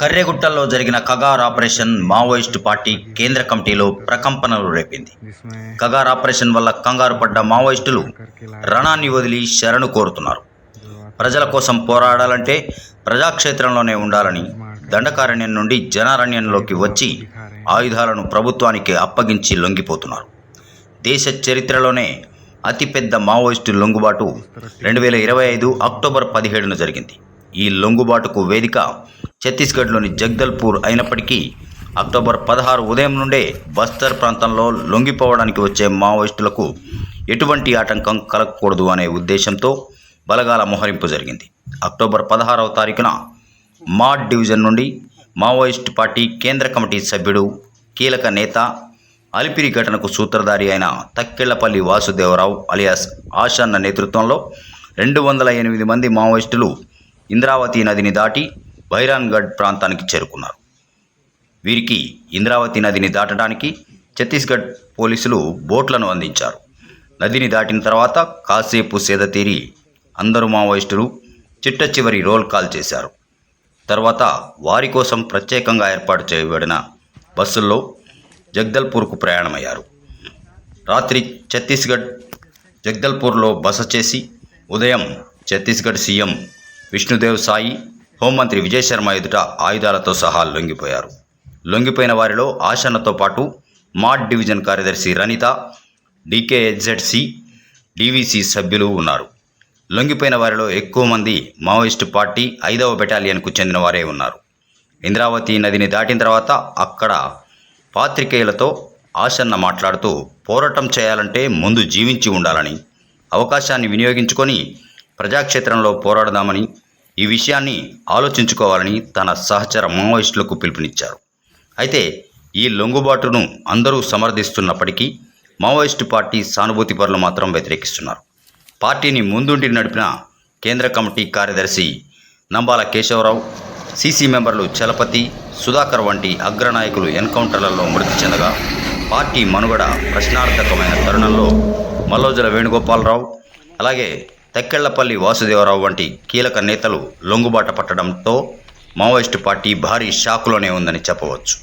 కర్రెగుట్టల్లో జరిగిన Kagar operation Maoist party కేంద్ర కమిటీలో ప్రకంపనలు రేపింది. కగార్ ఆపరేషన్ వల్ల కంగారు పడ్డ మావోయిస్టులు రణాన్ని వదిలి శరణు కోరుతున్నారు. ప్రజల కోసం పోరాడాలంటే ప్రజాక్షేత్రంలోనే ఉండాలని దండకారణ్యం నుండి జనారణ్యంలోకి వచ్చి ఆయుధాలను ప్రభుత్వానికి అప్పగించి లొంగిపోతున్నారు. దేశ చరిత్రలోనే అతిపెద్ద మావోయిస్టు లొంగుబాటు రెండు వేల ఇరవై ఐదు అక్టోబర్ పదిహేడున జరిగింది. ఈ లొంగుబాటుకు వేదిక ఛత్తీస్గఢ్లోని జగ్దల్పూర్ అయినప్పటికీ అక్టోబర్ పదహారు ఉదయం నుండే బస్తర్ ప్రాంతంలో లొంగిపోవడానికి వచ్చే మావోయిస్టులకు ఎటువంటి ఆటంకం కలగకూడదు అనే ఉద్దేశంతో బలగాల మోహరింపు జరిగింది. అక్టోబర్ పదహారవ తారీఖున మాడ్ డివిజన్ నుండి మావోయిస్ట్ పార్టీ కేంద్ర కమిటీ సభ్యుడు కీలక నేత అలిపిరి ఘటనకు సూత్రధారి అయిన తక్కెళ్ళపల్లి వాసుదేవరావు అలియాస్ ఆషన్న నేతృత్వంలో రెండు వందల ఎనిమిది మంది మావోయిస్టులు ఇంద్రావతి నదిని దాటి బైరాన్గఢ్ ప్రాంతానికి చేరుకున్నారు. వీరికి ఇంద్రావతి నదిని దాటడానికి ఛత్తీస్గఢ్ పోలీసులు బోట్లను అందించారు. నదిని దాటిన తర్వాత కాసేపు సేద తీరి అందరూ మావోయిస్టులు చిట్ట చివరి రోల్ కాల్ చేశారు. తర్వాత వారి కోసం ప్రత్యేకంగా ఏర్పాటు చేయబడిన బస్సుల్లో జగ్దల్పూర్కు ప్రయాణమయ్యారు. రాత్రి ఛత్తీస్గఢ్ జగ్దల్పూర్లో బస చేసి ఉదయం ఛత్తీస్గఢ్ సీఎం విష్ణుదేవ్ సాయి హోంమంత్రి విజయ్ శర్మ ఎదుట ఆయుధాలతో సహా లొంగిపోయారు. లొంగిపోయిన వారిలో ఆశన్నతో పాటు మాడ్ డివిజన్ కార్యదర్శి రనిత డీకేహెచ్జెడ్సి డీవీసీ సభ్యులు ఉన్నారు. లొంగిపోయిన వారిలో ఎక్కువ మంది మావోయిస్టు పార్టీ ఐదవ బెటాలియన్కు చెందిన వారే ఉన్నారు. ఇంద్రావతి నదిని దాటిన తర్వాత అక్కడ పాత్రికేయులతో ఆశన్న మాట్లాడుతూ పోరాటం చేయాలంటే ముందు జీవించి ఉండాలని అవకాశాన్ని వినియోగించుకొని ప్రజాక్షేత్రంలో పోరాడదామని ఈ విషయాన్ని ఆలోచించుకోవాలని తన సహచర మావోయిస్టులకు పిలుపునిచ్చారు. అయితే ఈ లొంగుబాటును అందరూ సమర్థిస్తున్నప్పటికీ మావోయిస్టు పార్టీ సానుభూతి పరులు మాత్రం వ్యతిరేకిస్తున్నారు. పార్టీని ముందుండి నడిపిన కేంద్ర కమిటీ కార్యదర్శి నంబాల కేశవరావు సీసీ మెంబర్లు చలపతి సుధాకర్ వంటి అగ్రనాయకులు ఎన్కౌంటర్లలో మృతి చెందగా పార్టీ మనుగడ ప్రశ్నార్థకమైన తరుణంలో మల్లోజుల వేణుగోపాలరావు అలాగే తెక్కెళ్ళపల్లి వాసుదేవరావు వంటి కీలక నేతలు లొంగుబాట పట్టడంతో మావోయిస్టు పార్టీ భారీ షాకులోనే ఉందని చెప్పవచ్చు.